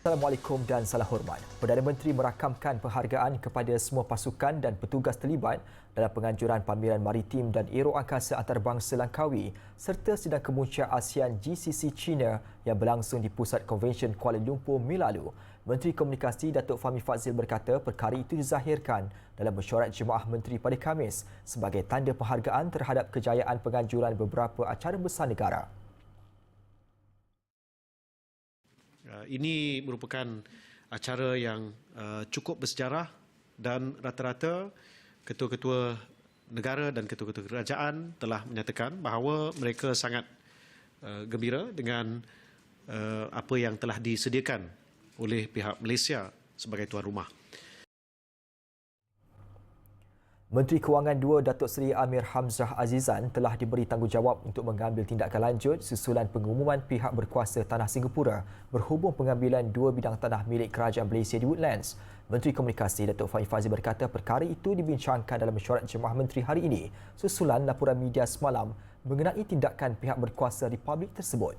Assalamualaikum dan salam hormat. Perdana Menteri merakamkan penghargaan kepada semua pasukan dan petugas terlibat dalam penganjuran pameran maritim dan aero angkasa antarabangsa Langkawi serta sidang kemuncak ASEAN GCC China yang berlangsung di Pusat Konvensyen Kuala Lumpur Mei lalu. Menteri Komunikasi Datuk Fahmi Fazil berkata perkara itu dizahirkan dalam mesyuarat Jemaah Menteri pada Khamis sebagai tanda penghargaan terhadap kejayaan penganjuran beberapa acara besar negara. Uh, ini merupakan acara yang uh, cukup bersejarah dan rata-rata ketua-ketua negara dan ketua-ketua kerajaan telah menyatakan bahawa mereka sangat uh, gembira dengan apa yang telah disediakan oleh pihak Malaysia sebagai tuan rumah. Menteri Kewangan II Datuk Seri Amir Hamzah Azizan telah diberi tanggungjawab untuk mengambil tindakan lanjut susulan pengumuman pihak berkuasa Tanah Singapura berhubung pengambilan dua bidang tanah milik Kerajaan Malaysia di Woodlands. Menteri Komunikasi Datuk Fahim Fazil berkata perkara itu dibincangkan dalam mesyuarat Jemaah Menteri hari ini susulan laporan media semalam mengenai tindakan pihak berkuasa Republik tersebut.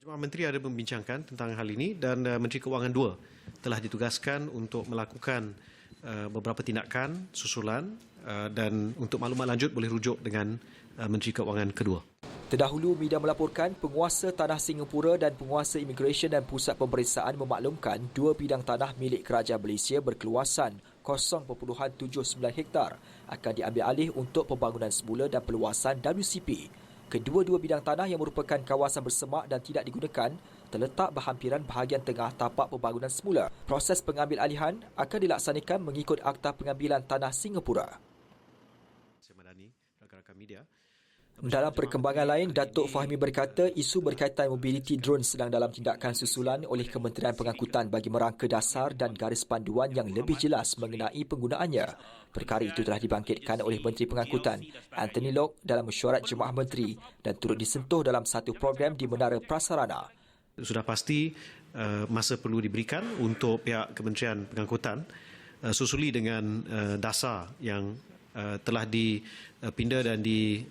Jemaah Menteri ada membincangkan tentang hal ini dan uh, Menteri Kewangan II telah ditugaskan untuk melakukan Uh, beberapa tindakan susulan uh, dan untuk maklumat lanjut boleh rujuk dengan uh, Menteri Keuangan kedua. Terdahulu media melaporkan penguasa tanah Singapura dan penguasa imigresen dan pusat pemeriksaan memaklumkan dua bidang tanah milik kerajaan Malaysia berkeluasan 0.79 hektar akan diambil alih untuk pembangunan semula dan perluasan WCP. Kedua-dua bidang tanah yang merupakan kawasan bersemak dan tidak digunakan terletak berhampiran bahagian tengah tapak pembangunan semula. Proses pengambil alihan akan dilaksanakan mengikut Akta Pengambilan Tanah Singapura. Dalam perkembangan lain, Datuk Fahmi berkata isu berkaitan mobiliti drone sedang dalam tindakan susulan oleh Kementerian Pengangkutan bagi merangka dasar dan garis panduan yang lebih jelas mengenai penggunaannya. Perkara itu telah dibangkitkan oleh Menteri Pengangkutan Anthony Locke dalam mesyuarat Jemaah Menteri dan turut disentuh dalam satu program di Menara Prasarana sudah pasti uh, masa perlu diberikan untuk pihak Kementerian Pengangkutan uh, susuli dengan uh, dasar yang telah dipinda dan di,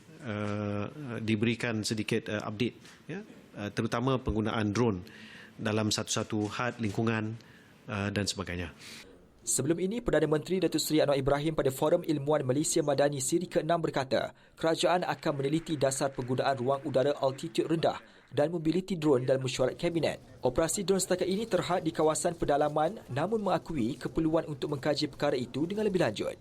diberikan sedikit update ya terutama penggunaan drone dalam satu-satu had lingkungan dan sebagainya. Sebelum ini, Perdana Menteri Datuk Seri Anwar Ibrahim pada Forum Ilmuwan Malaysia Madani siri ke-6 berkata, kerajaan akan meneliti dasar penggunaan ruang udara altitude rendah dan mobiliti drone dalam mesyuarat kabinet. Operasi drone setakat ini terhad di kawasan pedalaman namun mengakui keperluan untuk mengkaji perkara itu dengan lebih lanjut.